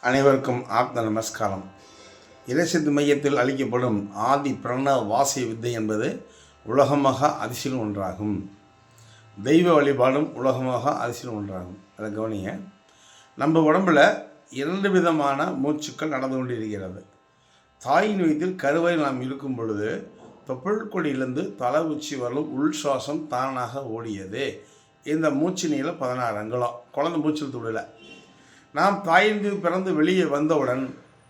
அனைவருக்கும் ஆப்த நமஸ்காரம். இறைசித்து மையத்தில் அளிக்கப்படும் ஆதி பிரண வாசிய வித்தை என்பது உலகமாக அதிசயம் ஒன்றாகும். தெய்வ வழிபாடும் உலகமாக அதிசயம் ஒன்றாகும். அதை கவனிங்க. நம்ம உடம்புல இரண்டு விதமான மூச்சுக்கள் நடந்து கொண்டிருக்கிறது. தாயின் வயிற்றில் கருவை நாம் இருக்கும் பொழுது தொப்புள் கொடியிலிருந்து தலை உச்சி வரலும் உள் சுவாசம் தானாக ஓடியது. இந்த மூச்சு நீளம் பதினாறு அங்குலம். குழந்தை மூச்சில் துடலை. நாம் தாயிருந்து பிறந்து வெளியே வந்தவுடன்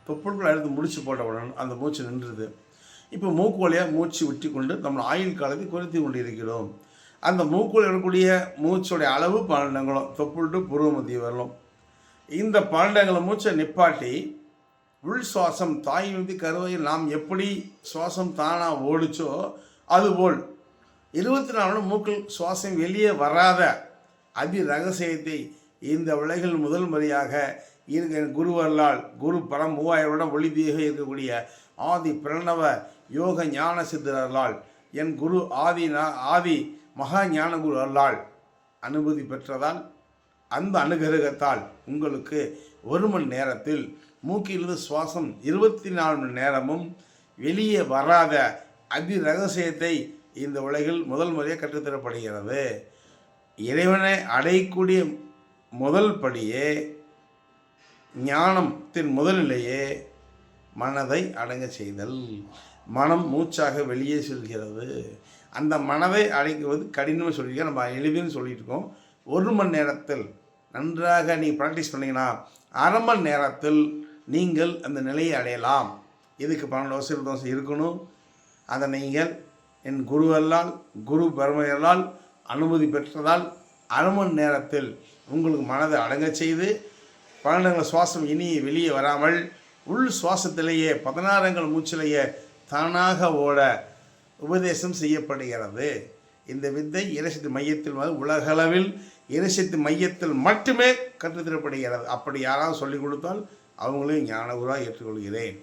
தொப்புள்கள் எடுத்து முடிச்சு போட்டவுடன் அந்த மூச்சு நின்றுது. இப்போ மூக்கு வழியாக மூச்சு விட்டி கொண்டு நம்ம ஆயுள் காலத்தை குறைத்து கொண்டு இருக்கிறோம் அந்த மூக்குள் இருக்கக்கூடிய மூச்சுடைய அளவு பன்னெண்டங்களும் தொப்புள் டு புருவ மத்திய வரலும். இந்த பன்னெண்டங்களை மூச்சை நிப்பாட்டி உள் சுவாசம் தாய் வந்து கருவையில் நாம் எப்படி சுவாசம் தானாக ஓடிச்சோ அதுபோல் இருபத்தி நாலு மூக்கில் சுவாசம் வெளியே வராத அதி ரகசியத்தை இந்த உலகில் முதல் முறையாக இருக்க குருவர்களால் குரு பரம் மூவாயிரம் வருடம் ஒளிதியாக இருக்கக்கூடிய ஆதி பிரணவ யோக ஞான சித்தர்களால் என் குரு ஆதி ஆதி மகா ஞான குரு அருளால் அனுமதி பெற்றதால் அந்த அனுகிரகத்தால் உங்களுக்கு ஒரு மணி நேரத்தில் மூக்கிலிருந்து சுவாசம் இருபத்தி நாலு மணி நேரமும் வெளியே வராத அதி ரகசியத்தை இந்த உலகில் முதல் முறையாக கற்றுத்தரப்படுகிறது. இறைவனை அடையக்கூடிய முதல் படியே ஞானத்தின் முதலிலேயே மனதை அடங்க செய்தல். மனம் மூச்சாக வெளியே செல்கிறது. அந்த மனதை அடைக்குவது கடினம்னு சொல்லியிருக்கோம் நம்ம எளிதுன்னு சொல்லிட்டு இருக்கோம் ஒரு மணி நேரத்தில் நன்றாக நீ ப்ராக்டிஸ் பண்ணிங்கன்னா அரை மணி நேரத்தில் நீங்கள் அந்த நிலையை அடையலாம். இதுக்கு பன்னெண்டு வருஷம் தோசை இருக்கணும்? அதை நீங்கள் என் குருவல்லால் குரு பெருமையல்லால் அனுமதி பெற்றதால் அரை மணி நேரத்தில் உங்களுக்கு மனதை அடங்கச் செய்து பன்னெண்டு சுவாசம் இனி வெளியே வராமல் உள் சுவாசத்திலேயே பதினாறுங்கள் மூச்சிலேயே தானாக ஓட உபதேசம் செய்யப்படுகிறது. இந்த வித்தை இறைசக்தி மையத்தில் உலகளவில் இறைசக்தி மையத்தில் மட்டுமே கற்றுத்தரப்படுகிறது. அப்படி யாராவது சொல்லிக் கொடுத்தால் அவங்களையும் ஞானகுராக ஏற்றுக்கொள்கிறேன்.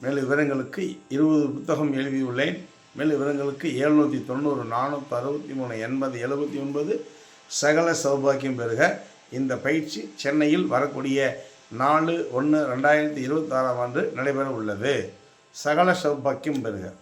மேலும் விவரங்களுக்கு இருபது புத்தகம் எழுதியுள்ளேன். மேலும் விவரங்களுக்கு எழுநூற்றி தொண்ணூறு நானூற்றி அறுபத்தி மூணு எண்பது எழுபத்தி ஒன்பது சகல சௌபாக்கியம் பெறுக. இந்த பயிற்சி சென்னையில் வரக்கூடிய நாலு ஒன்று ரெண்டாயிரத்தி இருபத்தாறாம் ஆண்டு நடைபெற உள்ளது. சகல சௌபாக்கியம் பெறுக.